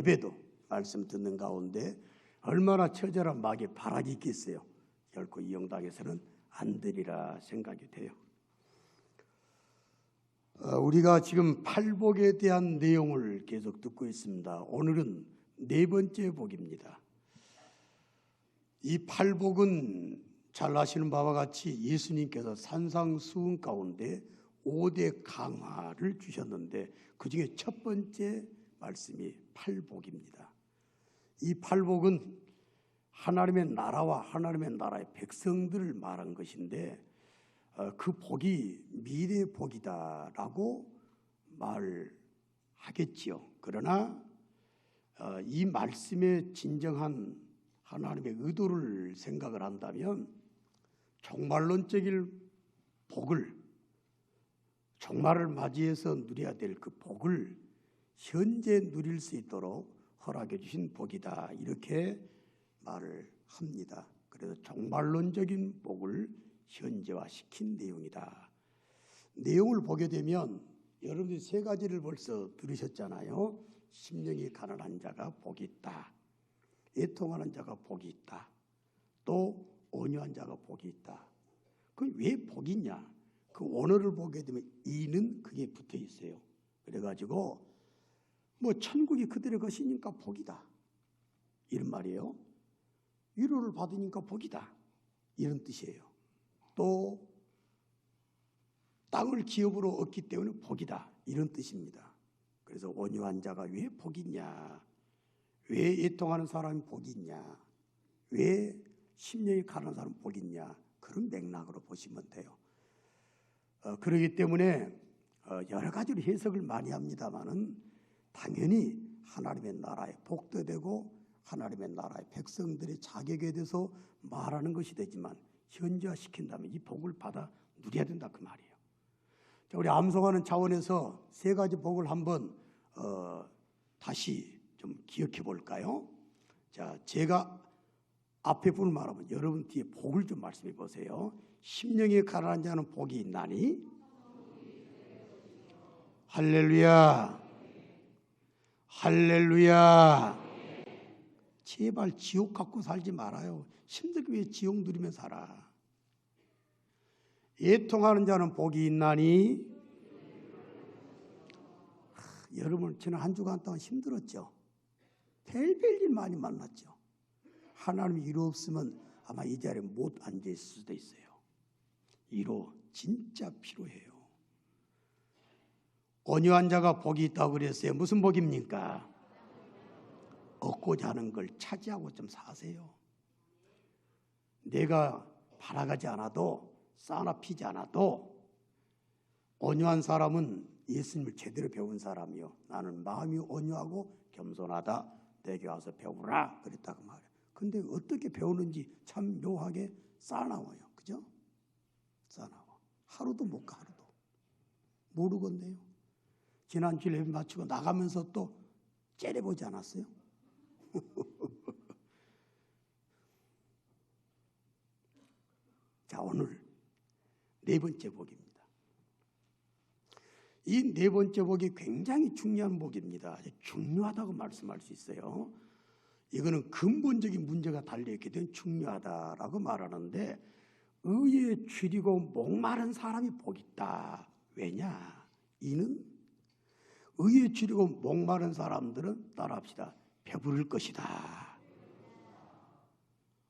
예배도 말씀 듣는 가운데 얼마나 처절한 막이 바라기 있겠어요. 결코 이용당해서는 안 되리라 생각이 돼요. 어, 우리가 지금 팔복에 대한 내용을 계속 듣고 있습니다. 오늘은 네 번째 복입니다. 이 팔복은 잘 아시는 바와 같이 예수님께서 산상수훈 가운데 5대 강화를 주셨는데 그 중에 첫 번째 말씀이 팔복입니다. 이 팔복은 하나님의 나라와 하나님의 나라의 백성들을 말한 것인데 어, 그 복이 미래 복이다라고 말하겠지요. 그러나 어, 이 말씀의 진정한 하나님의 의도를 생각을 한다면 종말론적인 복을 종말을 맞이해서 누려야 될 그 복을 현재 누릴 수 있도록 허락해 주신 복이다 이렇게 말을 합니다. 그래서 종말론적인 복을 현재화시킨 내용이다. 내용을 보게 되면 여러분들이 세 가지를 벌써 들으셨잖아요. 심령이 가난한 자가 복이 있다. 애통하는 자가 복이 있다. 또 온유한 자가 복이 있다. 그왜 복이냐? 그 언어를 보게 되면 이는 그게 붙어 있어요. 그래가지고 뭐 천국이 그들의 것이니까 복이다. 이런 말이에요. 위로를 받으니까 복이다. 이런 뜻이에요. 또 땅을 기업으로 얻기 때문에 복이다. 이런 뜻입니다. 그래서 온유한 자가 왜 복이냐? 왜 애통하는 사람이 복이냐? 왜 심령이 가는 사람 복이냐? 그런 맥락으로 보시면 돼요. 어, 그러기 때문에 어, 여러 가지로 해석을 많이 합니다만은 당연히 하나님의 나라에 복도되고 하나님의 나라의 백성들의 자격에 대해서 말하는 것이 되지만 현지화시킨다면 이 복을 받아 누려야 된다 그 말이에요. 자, 우리 암송하는 차원에서 세 가지 복을 한번 어, 다시 좀 기억해 볼까요? 자, 제가 앞에 분을 말하면 여러분 뒤에 복을 좀 말씀해 보세요. 심령이 가난한 자는 복이 있나니? 할렐루야. 할렐루야. 제발 지옥 갖고 살지 말아요. 힘들게 왜 지옥 누리며 살아? 애통하는 자는 복이 있나니? 하, 여러분 지난 한 주간 동안 힘들었죠. 별별 일 많이 만났죠. 하나님이 이루 없으면 아마 이 자리에 못 앉아 있을 수도 있어요. 이로 진짜 필요해요. 온유한 자가 복이 있다고 그랬어요. 무슨 복입니까? 얻고자 하는 걸 차지하고 좀 사세요. 내가 바라가지 않아도 싸나 피지 않아도 온유한 사람은 예수님을 제대로 배운 사람이요. 나는 마음이 온유하고 겸손하다. 내게 와서 배우라. 그랬다고 말해요. 근데 어떻게 배우는지 참 묘하게 싸나워요. 그죠? 싸나워. 하루도 못 가, 하루도. 모르겠네요. 지난주에 예배 마치고 나가면서 또 째려보지 않았어요? 자, 오늘 네 번째 복입니다. 이 네 번째 복이 굉장히 중요한 복입니다. 중요하다고 말씀할 수 있어요. 이거는 근본적인 문제가 달려있기 때문에 중요하다라고 말하는데 의에 줄이고 목마른 사람이 복 있다. 왜냐? 이는 의에 줄이고 목마른 사람들은 따라합시다. 배부를 것이다.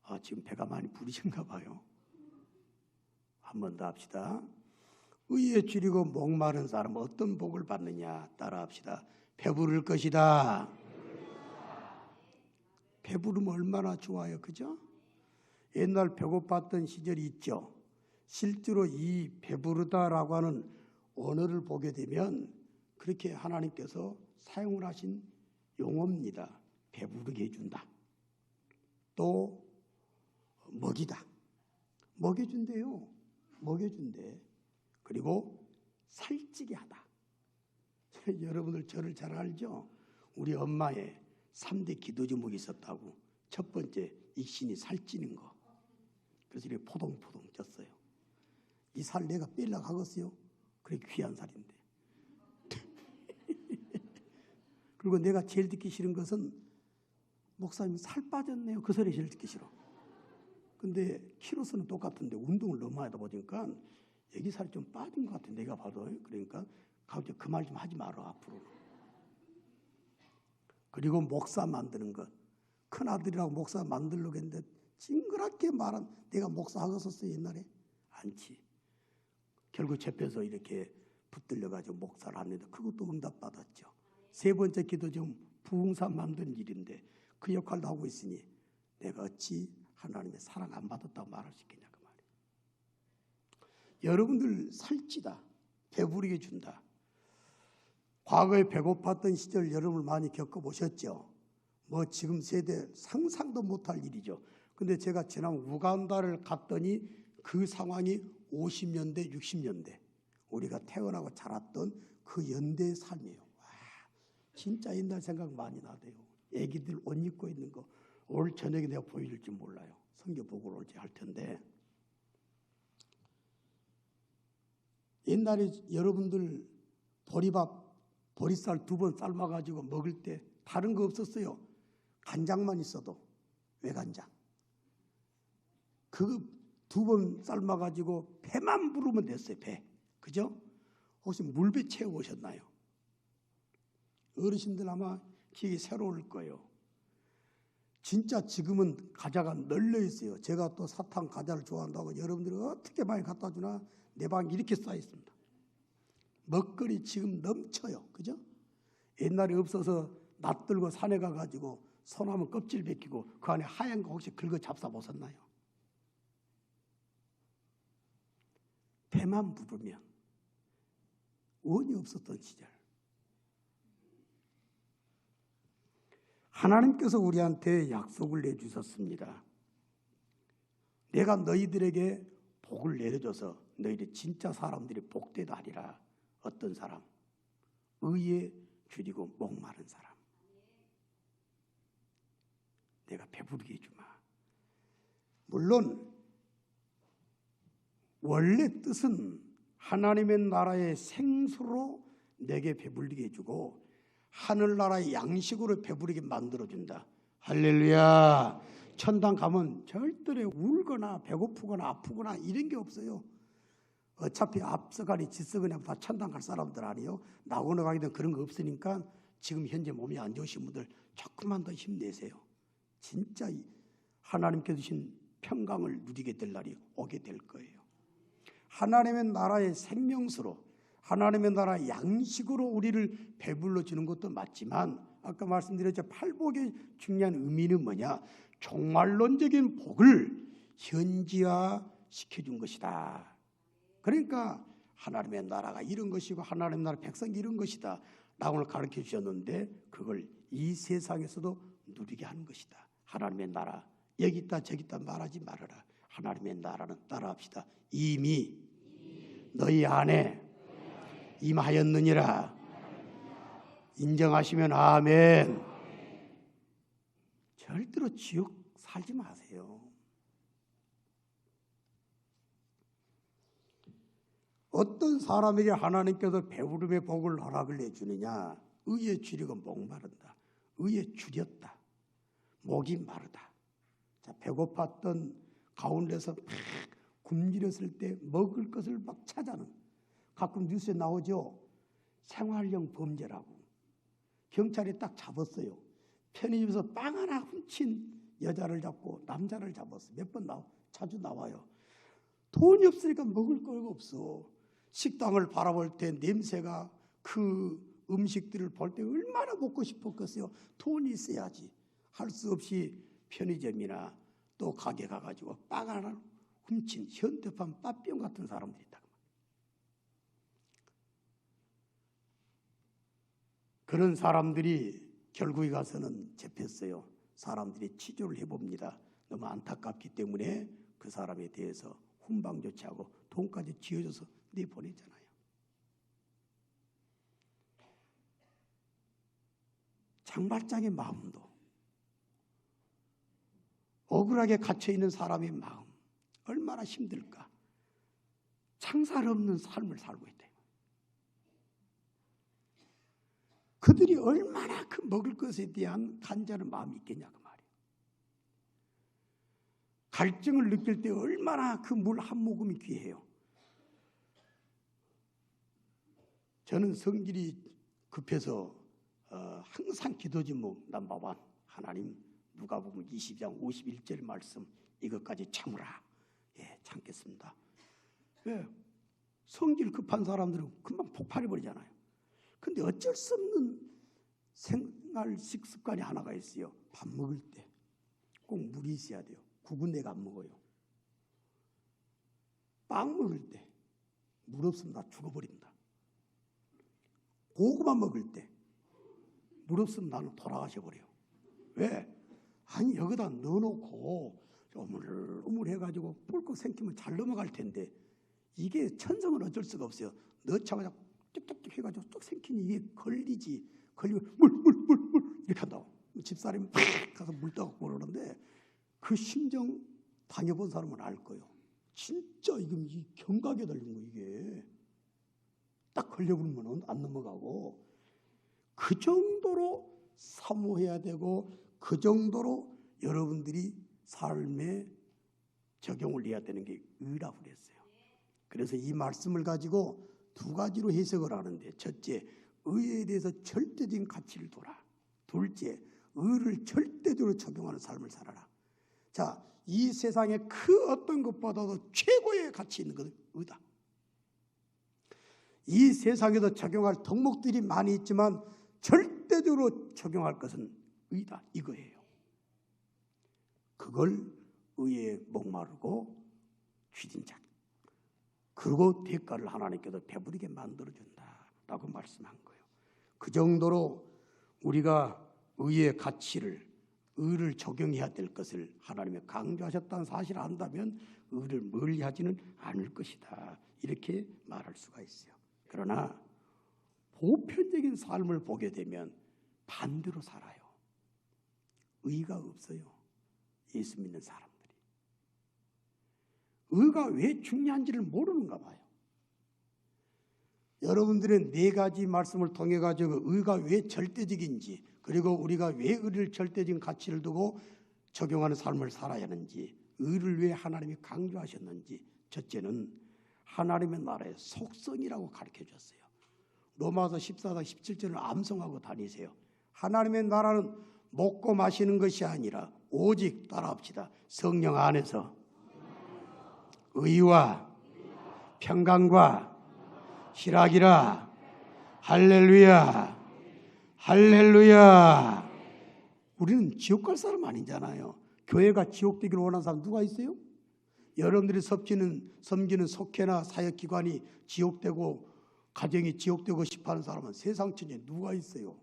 아, 지금 배가 많이 부르신가 봐요. 한 번 더 합시다. 의에 줄이고 목마른 사람 어떤 복을 받느냐 따라합시다. 배부를 것이다. 배부르면 얼마나 좋아요, 그죠? 옛날 배고팠던 시절이 있죠. 실제로 이 배부르다라고 하는 언어를 보게 되면 그렇게 하나님께서 사용을 하신 용어입니다. 배부르게 해준다. 또 먹이다. 먹여준대요. 먹여준대. 그리고 살찌게 하다. 여러분들 저를 잘 알죠? 우리 엄마의 3대 기도 제목이 있었다고. 첫 번째, 익신이 살찌는 거. 그래서 이렇게 포동포동 쪘어요. 이 살 내가 뺄려고 하겠어요? 그래 귀한 살인데. 그리고 내가 제일 듣기 싫은 것은 목사님 살 빠졌네요. 그 소리 제일 듣기 싫어. 근데 키로수는 똑같은데 운동을 너무 하다 보니까 여기 살이 좀 빠진 것 같아. 내가 봐도 그러니까 갑자기 그 말 좀 하지 마라 앞으로. 그리고 목사 만드는 것. 큰 아들이라고 목사 만들려고 했는데 징그럽게 말한 내가 목사 하겠었어 옛날에 않지. 결국 잡혀서 이렇게 붙들려 가지고 목사를 합니다. 그것도 응답 받았죠. 세 번째 기도 좀 부흥사 만드는 일인데 그 역할도 하고 있으니 내가 어찌 하나님의 사랑 안 받았다고 말할 수 있겠냐 그 말이에요. 여러분들 살찌다 배부르게 준다. 과거에 배고팠던 시절 여러분 많이 겪어보셨죠? 뭐 지금 세대 상상도 못할 일이죠. 근데 제가 지난 우간다를 갔더니 그 상황이 50년대, 60년대 우리가 태어나고 자랐던 그 연대의 삶이에요. 와, 진짜 옛날 생각 많이 나대요. 애기들 옷 입고 있는 거 오늘 저녁에 내가 보여줄지 몰라요. 성경 보고 올지 할 텐데 옛날에 여러분들 보리밥 보리쌀 두 번 삶아가지고 먹을 때 다른 거 없었어요. 간장만 있어도 외간장. 그 두 번 삶아가지고 배만 부르면 됐어요. 배. 그죠? 혹시 물배 채워 오셨나요? 어르신들 아마 기억이 새로울 거예요. 진짜 지금은 과자가 널려 있어요. 제가 또 사탕 과자를 좋아한다고 여러분들이 어떻게 많이 갖다 주나 내 방에 이렇게 쌓여 있습니다. 먹거리 지금 넘쳐요. 그죠? 옛날에 없어서 낯들고 산에 가가지고 소나무 껍질 벗기고 그 안에 하얀 거 혹시 긁어 잡사 보셨나요? 배만 부르면 원이 없었던 시절. 하나님께서 우리한테 약속을 내주셨습니다. 내가 너희들에게 복을 내려줘서 너희들 진짜 사람들이 복되다 하리라. 어떤 사람? 의에 줄이고 목마른 사람. 내가 배부르게 해주마. 물론 원래 뜻은 하나님의 나라의 생수로 내게 배불리게 해주고 하늘나라의 양식으로 배부르게 만들어준다. 할렐루야. 천당 가면 절대로 울거나 배고프거나 아프거나 이런 게 없어요. 어차피 앞서가니 뒷서가니 다 천당 갈 사람들 아니요. 나오는 가기 전 그런 거 없으니까 지금 현재 몸이 안 좋으신 분들 조금만 더 힘내세요. 진짜 하나님께 주신 평강을 누리게 될 날이 오게 될 거예요. 하나님의 나라의 생명수로 하나님의 나라 양식으로 우리를 배불러 주는 것도 맞지만 아까 말씀드렸죠 팔복의 중요한 의미는 뭐냐 종말론적인 복을 현지화 시켜준 것이다. 그러니까 하나님의 나라가 이런 것이고 하나님의 나라 백성이 이런 것이다. 라고 가르쳐 주셨는데 그걸 이 세상에서도 누리게 하는 것이다. 하나님의 나라 여기 있다 저기 있다 말하지 말아라. 하나님의 나라는 따라합시다. 이미 너희 안에 임하였느니라. 인정하시면 아멘. 절대로 지옥 살지 마세요. 어떤 사람에게 하나님께서 배부름의 복을 허락을 해주느냐? 의에 줄이고 목마른다. 의에 줄였다. 목이 마르다. 자, 배고팠던 가운데서 막 굶주렸을 때 먹을 것을 막 찾아는 가끔 뉴스에 나오죠. 생활형 범죄라고. 경찰이 딱 잡았어요. 편의점에서 빵 하나 훔친 여자를 잡고 남자를 잡았어. 몇 번 나와 자주 나와요. 돈이 없으니까 먹을 거가 없어. 식당을 바라볼 때 냄새가 그 음식들을 볼 때 얼마나 먹고 싶었겠어요. 돈이 있어야지. 할 수 없이 편의점이나 또 가게 가가지고 빵 하나 훔친 현대판 빠병 같은 사람들이 있다. 그런 사람들이 결국에 가서는 잡혔어요. 사람들이 치조를 해봅니다. 너무 안타깝기 때문에 그 사람에 대해서 훈방 조치하고 돈까지 쥐어줘서 내보내잖아요. 장발장의 마음도 억울하게 갇혀 있는 사람의 마음 얼마나 힘들까? 창살 없는 삶을 살고 있다. 그들이 얼마나 그 먹을 것에 대한 간절한 마음이 있겠냐 그 말이에요. 갈증을 느낄 때 얼마나 그 물 한 모금이 귀해요. 저는 성질이 급해서 어, 항상 기도 제목 남바반 하나님 누가복음 20장 51절 말씀 이것까지 참으라. 예, 참겠습니다. 왜? 성질 급한 사람들은 금방 폭발해 버리잖아요. 근데 어쩔 수 없는 생활 식습관이 하나가 있어요. 밥 먹을 때 꼭 물이 있어야 돼요. 국은 내가 안 먹어요. 빵 먹을 때 물 없으면 나 죽어버린다. 고구마 먹을 때 물 없으면 나는 돌아가셔 버려요. 왜? 아니 여기다 넣어놓고 우물우물 해가지고 뿔고 생기면 잘 넘어갈 텐데 이게 천성은 어쩔 수가 없어요. 넣자마자 뚝뚝뚝 해가지고 뚝 생기니 이게 걸리지 걸리면 물물 물 물 이렇게 한다고 집사람이 팍 가서 물 떠갖고 그러는데 그 심정 당해본 사람은 알 거예요. 진짜 이건 이 경각에 달린 거 이게 딱 걸려버리면 안 넘어가고 그 정도로 사모해야 되고 그 정도로 여러분들이 삶에 적용을 해야 되는 게 의라고 그랬어요. 그래서 이 말씀을 가지고 두 가지로 해석을 하는데 첫째, 의에 대해서 절대적인 가치를 둬라. 둘째, 의를 절대적으로 적용하는 삶을 살아라. 자, 이 세상에 그 어떤 것보다도 최고의 가치 있는 것은 의다. 이 세상에도 적용할 덕목들이 많이 있지만 절대적으로 적용할 것은 의다 이거예요. 그걸 의에 목마르고 휘진 자. 그리고 대가를 하나님께서 배부리게 만들어준다라고 말씀한 거예요. 그 정도로 우리가 의의 가치를 의를 적용해야 될 것을 하나님이 강조하셨다는 사실을 안다면 의를 멀리하지는 않을 것이다. 이렇게 말할 수가 있어요. 그러나 보편적인 삶을 보게 되면 반대로 살아요. 의가 없어요. 예수 믿는 사람들이. 의가 왜 중요한지를 모르는가 봐요. 여러분들의 네 가지 말씀을 통해 가지고 의가 왜 절대적인지 그리고 우리가 왜 의를 절대적인 가치를 두고 적용하는 삶을 살아야 하는지 의를 왜 하나님이 강조하셨는지 첫째는 하나님의 나라의 속성이라고 가르쳐 줬어요. 로마서 14장 17절을 암송하고 다니세요. 하나님의 나라는 먹고 마시는 것이 아니라 오직 따라합시다. 성령 안에서 의와 평강과 희락이라 할렐루야 할렐루야 우리는 지옥 갈 사람 아니잖아요. 교회가 지옥 되기를 원하는 사람 누가 있어요? 여러분들이 섬기는 섬기는 속회나 사역기관이 지옥되고 가정이 지옥되고 싶어하는 사람은 세상 천지에 누가 있어요?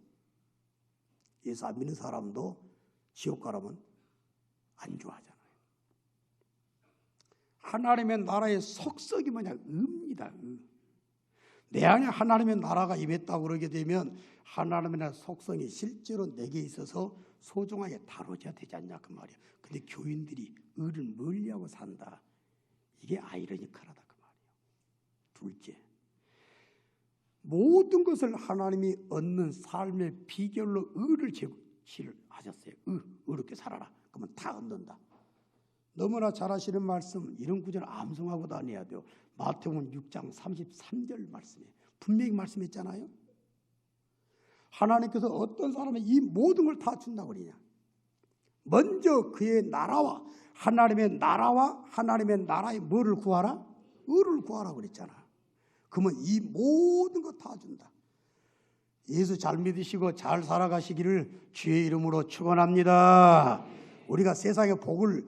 예수 안 믿는 사람도 지옥 가라면 안 좋아하잖아요. 하나님의 나라의 속성이 뭐냐? 의입니다. 의. 내 안에 하나님의 나라가 임했다고 그러게 되면 하나님의 나라 속성이 실제로 내게 있어서 소중하게 다뤄져야 되지 않냐 그 말이야. 근데 교인들이 의를 멀리하고 산다. 이게 아이러니컬하다 그 말이에요. 둘째, 모든 것을 하나님이 얻는 삶의 비결로 의를 제시를 하셨어요. 의, 의롭게 살아라. 그러면 다 얻는다. 너무나 잘 아시는 말씀 이런 구절을 암송하고 다녀야 돼요. 마태복음 6장 33절 말씀에 분명히 말씀했잖아요. 하나님께서 어떤 사람이 이 모든 걸 다 준다고 그러냐. 먼저 그의 나라와 하나님의 나라와 하나님의 나라의 뭐를 구하라? 의를 구하라 그랬잖아. 그러면 이 모든 거 다 준다. 예수 잘 믿으시고 잘 살아가시기를 주의 이름으로 축원합니다. 우리가 세상의 복을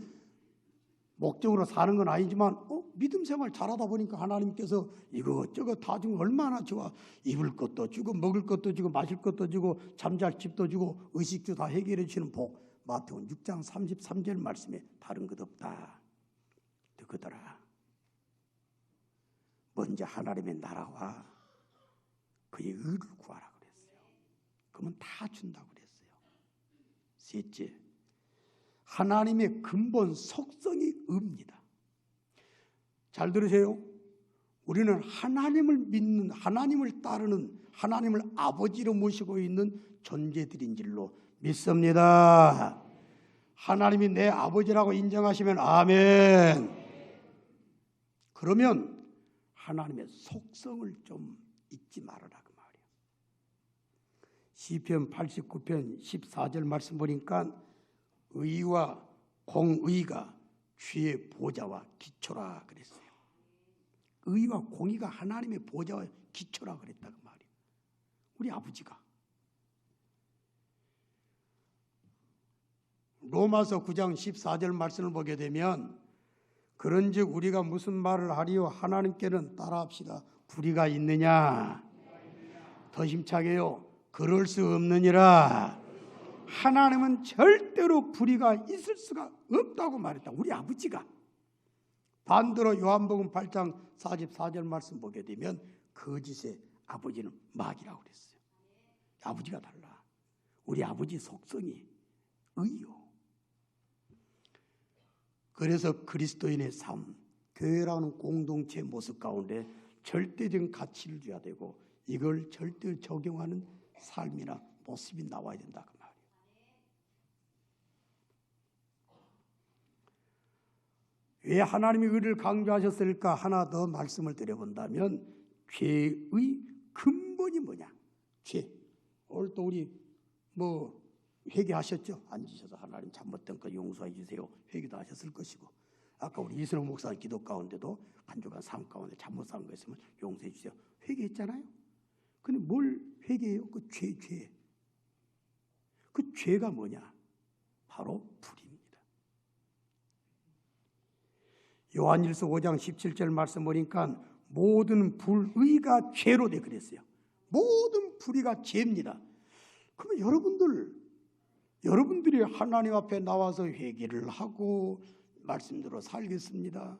목적으로 사는 건 아니지만 어? 믿음 생활 잘하다 보니까 하나님께서 이것저것 다 주면 얼마나 좋아. 입을 것도 주고 먹을 것도 주고 마실 것도 주고 잠잘 집도 주고 의식주 다 해결해 주시는 복. 마태복음 6장 33절 말씀에 다른 것 없다. 그거더라. 먼저 하나님의 나라와 그의 의를 구하라 그랬어요. 그러면 다 준다고 그랬어요. 셋째 하나님의 근본 속성이 의입니다. 잘 들으세요. 우리는 하나님을 믿는 하나님을 따르는 하나님을 아버지로 모시고 있는 존재들인 줄로 믿습니다. 하나님이 내 아버지라고 인정하시면 아멘. 그러면 하나님의 속성을 좀 잊지 말아라 그 말이야. 시편 89편 14절 말씀 보니까 의와 공의가 주의 보좌와 기초라 그랬어요. 의와 공의가 하나님의 보좌와 기초라 그랬다 그 말이야. 우리 아버지가 로마서 9장 14절 말씀을 보게 되면 그런즉 우리가 무슨 말을 하리요 하나님께는 따라합시다. 불의가 있느냐? 더 힘차게요. 그럴 수 없느니라. 하나님은 절대로 불의가 있을 수가 없다고 말했다. 우리 아버지가 반대로 요한복음 8장 44절 말씀 보게 되면 거짓의 아버지는 마귀라고 그랬어요. 아버지가 달라. 우리 아버지 속성이 의요. 그래서 그리스도인의 삶, 교회라는 공동체 모습 가운데 절대적인 가치를 줘야 되고 이걸 절대 적용하는 삶이나 모습이 나와야 된다 그 말이에요. 왜 하나님이 의를 강조하셨을까 하나 더 말씀을 드려본다면 죄의 근본이 뭐냐? 죄. 오늘 또 우리 뭐 회개하셨죠? 앉으셔서 하나님 잘못된 거 용서해 주세요. 회개도 하셨을 것이고 아까 우리 이순호 목사 기도 가운데도 한 주간 삶 가운데 잘못 산 거 있으면 용서해 주세요. 회개했잖아요. 근데 뭘 회개해요? 그 죄, 죄. 그 죄가 뭐냐? 바로 불입니다. 요한일서 5장 17절 말씀 보니까 모든 불의가 죄로 돼 그랬어요. 모든 불의가 죄입니다. 그러면 여러분들 여러분들이 하나님 앞에 나와서 회개를 하고 말씀대로 살겠습니다.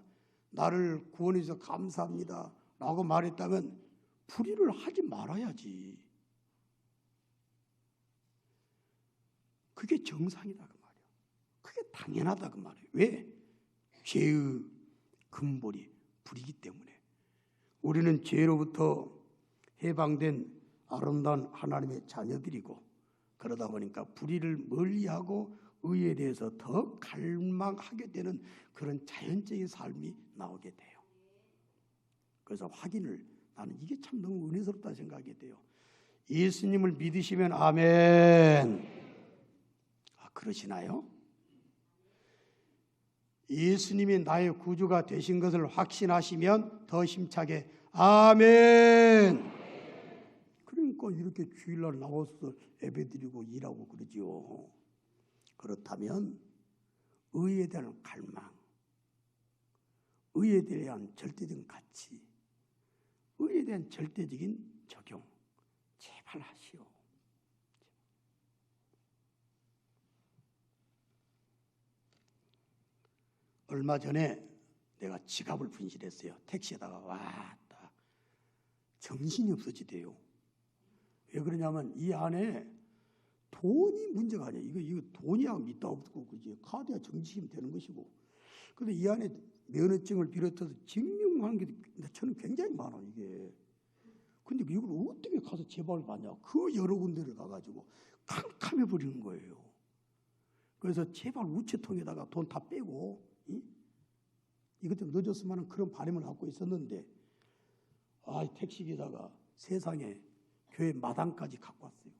나를 구원해 서 감사합니다. 라고 말했다면 불의를 하지 말아야지. 그게 정상이다 그 말이야. 그게 당연하다 그 말이에요. 왜? 죄의 근본이 불이기 때문에 우리는 죄로부터 해방된 아름다운 하나님의 자녀들이고 그러다 보니까 불의를 멀리하고 의에 대해서 더 갈망하게 되는 그런 자연적인 삶이 나오게 돼요. 그래서 확인을 나는 이게 참 너무 은혜스럽다 생각이 돼요. 예수님을 믿으시면 아멘. 아, 그러시나요? 예수님이 나의 구주가 되신 것을 확신하시면 더 힘차게 아멘. 그러니까 이렇게 주일날 나와서 예배드리고 일하고 그러지요. 그렇다면 의에 대한 갈망, 의에 대한 절대적인 가치, 의에 대한 절대적인 적용 제발 하시오. 얼마 전에 내가 지갑을 분실했어요. 택시에다가 왔다. 정신이 없어지대요. 왜 그러냐면 이 안에 돈이 문제가 아니야. 이거 이거 돈이야 믿다 없고 그지. 카드야 정지시면 되는 것이고. 근데 이 안에 면허증을 비롯해서 증명하는 게 저는 굉장히 많아 이게. 근데 이걸 어떻게 가서 제발을 받냐? 그 여러 군데를 가가지고 캄캄해 버리는 거예요. 그래서 제발 우체통에다가 돈 다 빼고 이? 이것 좀 늦었으면 그런 바람을 갖고 있었는데 아 택시 기사가 세상에 교회 마당까지 갖고 왔어요.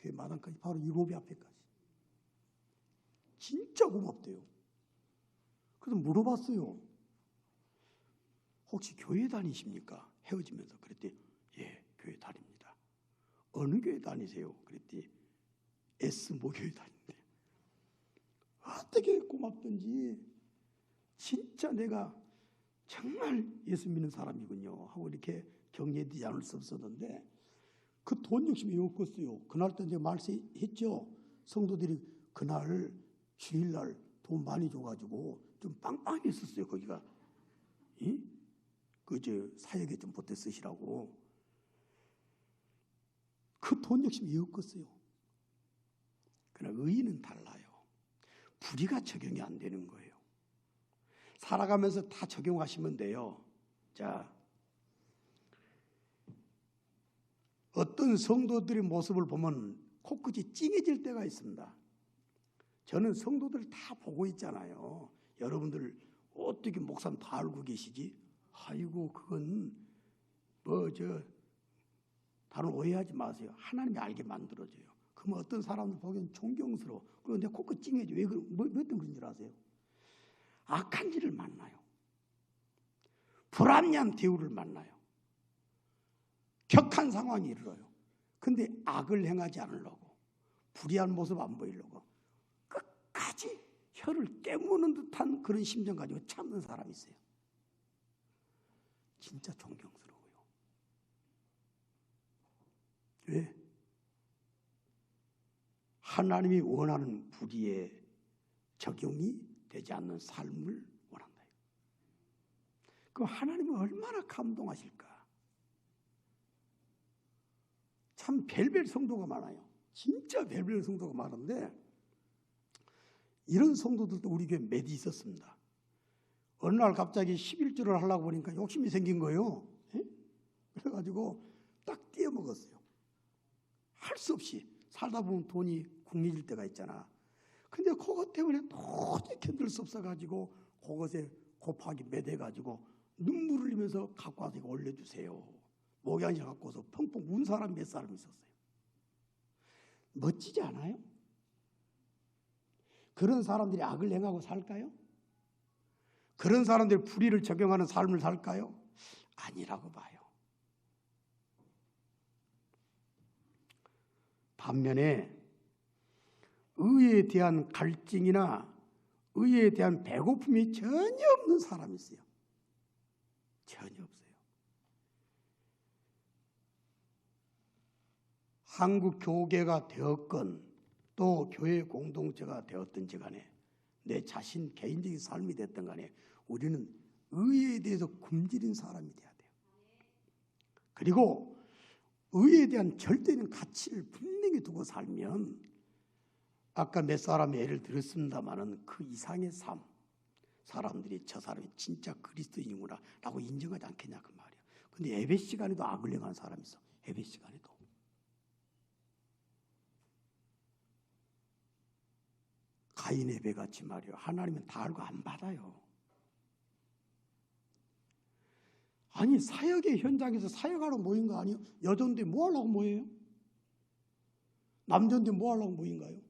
교회 마당까지 바로 이 로비 앞에까지. 진짜 고맙대요. 그래서 물어봤어요. 혹시 교회 다니십니까? 헤어지면서 그랬더니 예, 교회 다닙니다. 어느 교회 다니세요? 그랬더니 S 모교회 다닌대. 어떻게 고맙던지 진짜 내가 정말 예수 믿는 사람이군요 하고 이렇게 격려되지 않을 수 없었는데 그 돈 욕심이 없었어요. 그날 때 이제 말씀했죠. 성도들이 그날 주일날 돈 많이 줘가지고 좀 빵빵했었어요. 거기가 이? 그저 사역에 좀 보태 쓰시라고 그 돈 욕심이 없었어요. 그러나 의인은 달라요. 불의가 적용이 안 되는 거예요. 살아가면서 다 적용하시면 돼요. 자, 어떤 성도들의 모습을 보면 코끝이 찡해질 때가 있습니다. 저는 성도들 다 보고 있잖아요. 여러분들 어떻게 목사님 다 알고 계시지? 아이고 그건 뭐 저 다른 오해하지 마세요. 하나님이 알게 만들어줘요. 그러면 어떤 사람들 보기엔 존경스러워. 내 코끝 찡해져. 왜 그런 뭐, 몇 등 그런 줄 아세요? 악한 일을 만나요. 불합리한 대우를 만나요. 격한 상황이 일어나요. 근데 악을 행하지 않으려고 불의한 모습 안 보이려고 끝까지 혀를 깨무는 듯한 그런 심정 가지고 참는 사람이 있어요. 진짜 존경스러워요. 왜? 하나님이 원하는 불의에 적용이 되지 않는 삶을 원한다. 그럼 하나님은 얼마나 감동하실까? 참 별별 성도가 많아요. 진짜 별별 성도가 많은데 이런 성도들도 우리 교회 몇 있었습니다. 어느 날 갑자기 11조를 하려고 보니까 욕심이 생긴 거예요. 예? 그래가지고 딱 띄어먹었어요. 할 수 없이 살다 보면 돈이 궁리질 때가 있잖아. 근데 그것 때문에 도저히 견딜 수 없어가지고 그것에 곱하기 몇 해가지고 눈물을 흘리면서 갖고 와서 이거 올려주세요. 목양지 갖고 와서 펑펑 운 사람 몇 사람 있었어요. 멋지지 않아요? 그런 사람들이 악을 행하고 살까요? 그런 사람들이 불의를 적용하는 삶을 살까요? 아니라고 봐요. 반면에 의에 대한 갈증이나 의에 대한 배고픔이 전혀 없는 사람이 있어요. 전혀 없어요. 한국 교계가 되었건 또 교회 공동체가 되었든지 간에 내 자신 개인적인 삶이 됐든 간에 우리는 의에 대해서 굶주린 사람이 돼야 돼요. 그리고 의에 대한 절대적인 가치를 분명히 두고 살면 아까 몇 사람의 예를 들었습니다마는 그 이상의 삶 사람들이 저 사람이 진짜 그리스도인이구나 라고 인정하지 않겠냐 그 말이야. 근데 예배 시간에도 악을 행하는 사람이 있어. 예배 시간에도. 가인 예배 같이 말이요. 하나님은 다 알고 안 받아요. 아니 사역의 현장에서 사역하러 모인 거 아니에요? 여전데 뭐 하려고 모여요? 남전데 뭐 하려고 모인가요?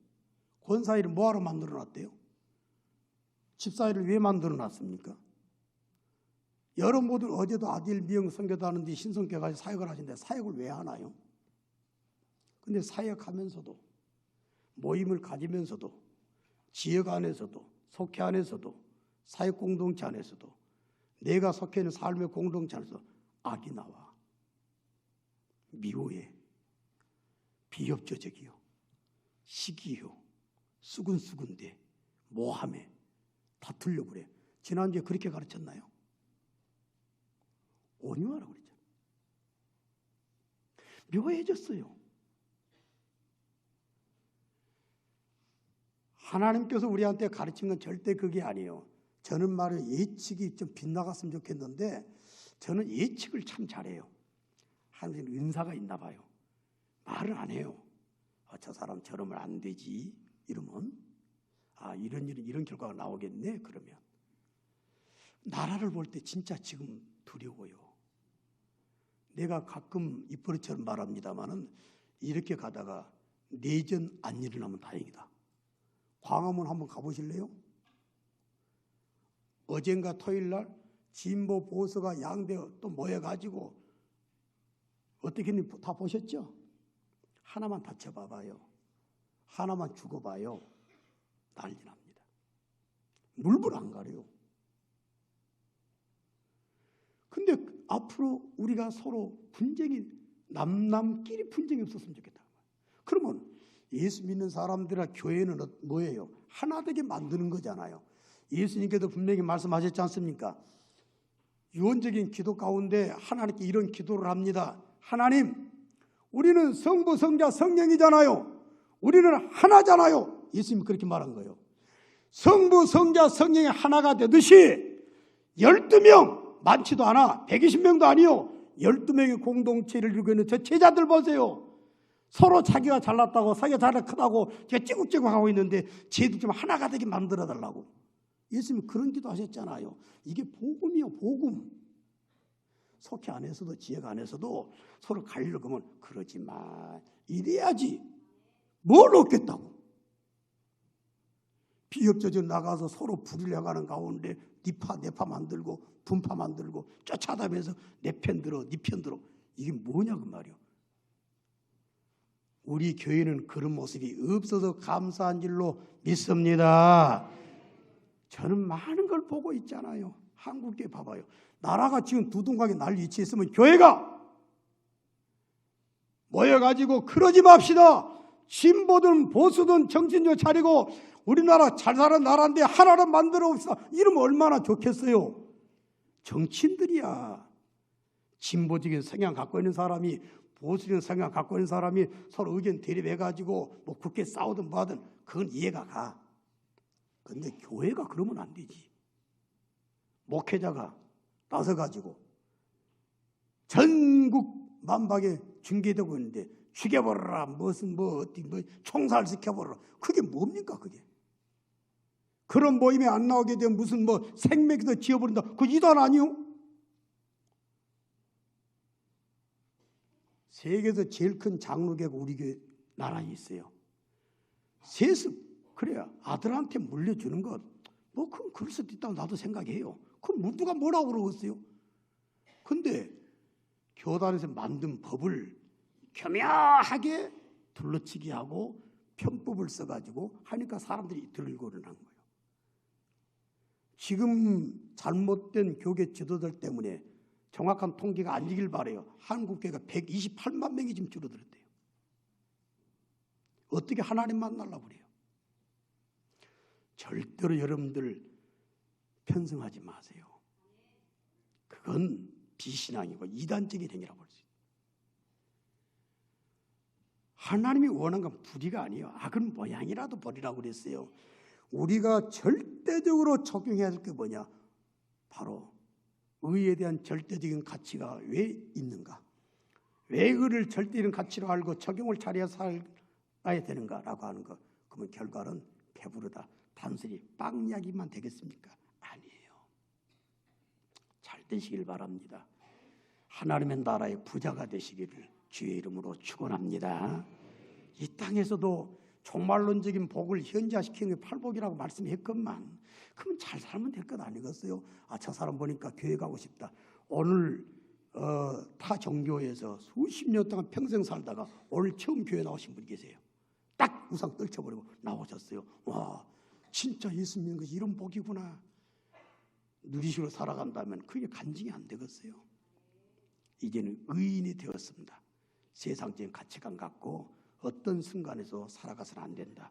권사일을 뭐 하러 만들어 놨대요? 집사일을 왜 만들어 놨습니까? 여러분들 어제도 아들 미영 선교도 하는데 신성교 가서 사역을 하신데 사역을 왜 하나요? 근데 사역하면서도 모임을 가지면서도 지역 안에서도 속회 안에서도 사역 공동체 안에서도 내가 속해 있는 삶의 공동체 안에서 악이 나와 미워해 비협조적이요 시기요 수근수근대 모함에 다투려고 그래 지난주에 그렇게 가르쳤나요? 온유하라고 그랬잖아 묘해졌어요 하나님께서 우리한테 가르친 건 절대 그게 아니에요. 저는 말을 예측이 좀 빗나갔으면 좋겠는데 저는 예측을 참 잘해요. 하나님 은사가 있나 봐요. 말을 안 해요. 아, 저 사람 저러면 안 되지. 이러면 아 이런 일은 이런 결과가 나오겠네. 그러면 나라를 볼 때 진짜 지금 두려워요. 내가 가끔 입버릇처럼 말합니다마는 이렇게 가다가 내전 안 일어나면 다행이다. 광화문 한번 가보실래요? 어젠가 토요일 날 진보 보수가 양대 또 모여가지고 어떻게 다 보셨죠? 하나만 다쳐봐봐요. 하나만 죽어봐요. 난리 납니다. 물불 안 가려요. 근데 앞으로 우리가 서로 분쟁이 남남끼리 분쟁이 없었으면 좋겠다. 그러면 예수 믿는 사람들과 교회는 어- 뭐예요? 하나 되게 만드는 거잖아요. 예수님께도 분명히 말씀하셨지 않습니까? 유언적인 기도 가운데 하나님께 이런 기도를 합니다. 하나님, 우리는 성부, 성자, 성령이잖아요. 우리는 하나잖아요. 예수님 그렇게 말한 거예요. 성부, 성자, 성령이 하나가 되듯이 12명, 많지도 않아. 120명도 아니요. 12명의 공동체를 이루고 있는 저 제자들 보세요. 서로 자기가 잘났다고 자기가 자기가 크다고 제가 찌국찌국 하고 있는데 쟤도 좀 하나가 되게 만들어 달라고. 예수님 그런 기도 하셨잖아요. 이게 복음이요, 복음. 속회 안에서도 지역 안에서도 서로 가리려고 하면 그러지 마. 이래야지. 뭘 얻겠다고. 비협조적 나가서 서로 부리려가는 가운데 니파 내파 만들고 분파 만들고 쫓아다면서 내 편 들어 니 편 들어 이게 뭐냐 그 말이요. 우리 교회는 그런 모습이 없어서 감사한 줄로 믿습니다. 저는 많은 걸 보고 있잖아요. 한국에 봐봐요. 나라가 지금 두둥강에 날 위치에 있으면 교회가 모여가지고 그러지 맙시다. 신보든 보수든 정신조 차리고 우리나라 잘 사는 나라인데 하나를 만들어 봅시다. 이러면 얼마나 좋겠어요. 정치인들이야. 진보적인 성향 갖고 있는 사람이 보수적인 성향 갖고 있는 사람이 서로 의견 대립해가지고 뭐 국회 싸우든 뭐하든 그건 이해가 가. 근데 교회가 그러면 안 되지. 목회자가 나서가지고 전국 만박에 중계되고 있는데 죽여버려라. 무슨 뭐 어디 뭐 총살시켜버려라. 그게 뭡니까 그게? 그런 모임에 안 나오게 되면 무슨 뭐 생맥도 지어버린다. 그 이단 아니요? 세계에서 제일 큰 장로교가 우리 교회 나라에 있어요. 세습. 그래야 아들한테 물려주는 것 뭐 그건 그럴 수도 있다고 나도 생각해요. 그럼 누가 뭐라고 그러겠어요? 근데 교단에서 만든 법을 교묘하게 둘러치기 하고 편법을 써가지고 하니까 사람들이 들고 일어난 거예요. 지금 잘못된 교계 지도들 때문에 정확한 통계가 아니길 바래요. 한국교회가 128만 명이 지금 줄어들었대요. 어떻게 하나님 만나려고 그래요? 절대로 여러분들 편성하지 마세요. 그건 비신앙이고 이단적인 행위라고 할수 있어요. 하나님이 원하는 건 부리가 아니에요. 악은 모양이라도 버리라고 그랬어요. 우리가 절대적으로 적용해야 할게 뭐냐? 바로 의에 대한 절대적인 가치가 왜 있는가? 왜 의를 절대적인 가치로 알고 적용을 잘해야 살아야 되는가라고 하는 것. 그러면 결과는 배부르다. 단순히 빵 이야기만 되겠습니까? 아니에요. 잘 되시길 바랍니다. 하나님의 나라의 부자가 되시기를 주의 이름으로 축원합니다. 이 땅에서도 종말론적인 복을 현자시키는 게 팔복이라고 말씀했건만 그러면 잘 살면 될 것 아니겠어요? 아 저 사람 보니까 교회 가고 싶다. 오늘 어, 타 종교에서 수십 년 동안 평생 살다가 오늘 처음 교회 나오신 분이 계세요. 딱 우상 떨쳐버리고 나오셨어요. 와 진짜 예수 믿는 것이 이런 복이구나. 누리시고 살아간다면 그게 간증이 안 되겠어요. 이제는 의인이 되었습니다. 세상적인 가치관 갖고 어떤 순간에서 살아가서는 안 된다.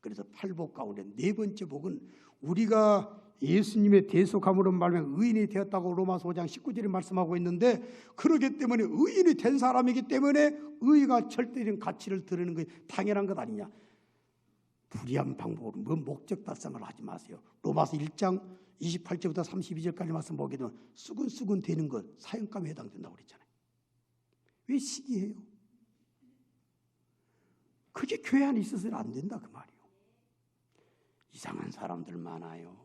그래서 팔복 가운데 네 번째 복은 우리가 예수님의 대속함으로 말하면 의인이 되었다고 로마서 5장 19절에 말씀하고 있는데 그러기 때문에 의인이 된 사람이기 때문에 의가 절대적인 가치를 드리는 것이 당연한 것 아니냐. 불의한 방법으로 뭐 목적 달성을 하지 마세요. 로마서 1장 28절부터 32절까지 말씀 되면 수근수근 되는 것 사형감에 해당된다고 그랬잖아요. 왜 시기해요? 그게 교회 안에 있어서는 안 된다 그 말이에요. 이상한 사람들 많아요.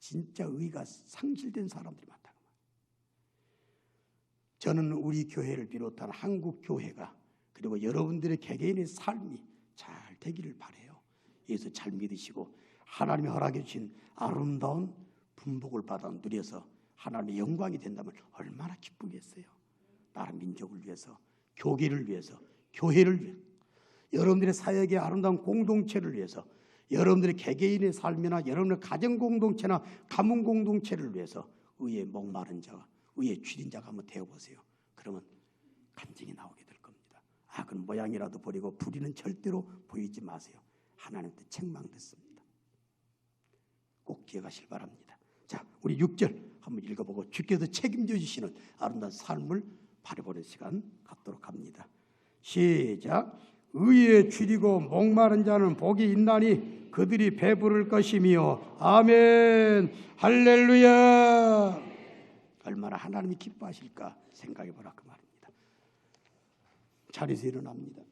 진짜 의가 상실된 사람들이 많다. 그 저는 우리 교회를 비롯한 한국 교회가 그리고 여러분들의 개개인의 삶이 잘 되기를 바래요. 예수 잘 믿으시고 하나님이 허락해 주신 아름다운 분복을 받아 누려서 하나님의 영광이 된다면 얼마나 기쁘겠어요. 나라 민족을 위해서, 교계를 위해서, 교회를 위해서, 여러분들의 사역의 아름다운 공동체를 위해서, 여러분들의 개개인의 삶이나 여러분의 가정 공동체나 가문 공동체를 위해서 의의 목마른 자와 의의 줄인 자가 한번 되어보세요. 그러면 간증이 나오게 될 겁니다. 악은 모양이라도 버리고 불의는 절대로 보이지 마세요. 하나님께 책망 듣습니다. 꼭 기억하실 바랍니다. 자, 우리 6절 한번 읽어보고 주께서 책임져 주시는 아름다운 삶을 바라보는 시간 갖도록 합니다. 시작. 의에 줄이고 목마른 자는 복이 있나니 그들이 배부를 것이며 아멘 할렐루야 얼마나 하나님이 기뻐하실까 생각해 보라 그 말입니다. 자리에서 일어납니다.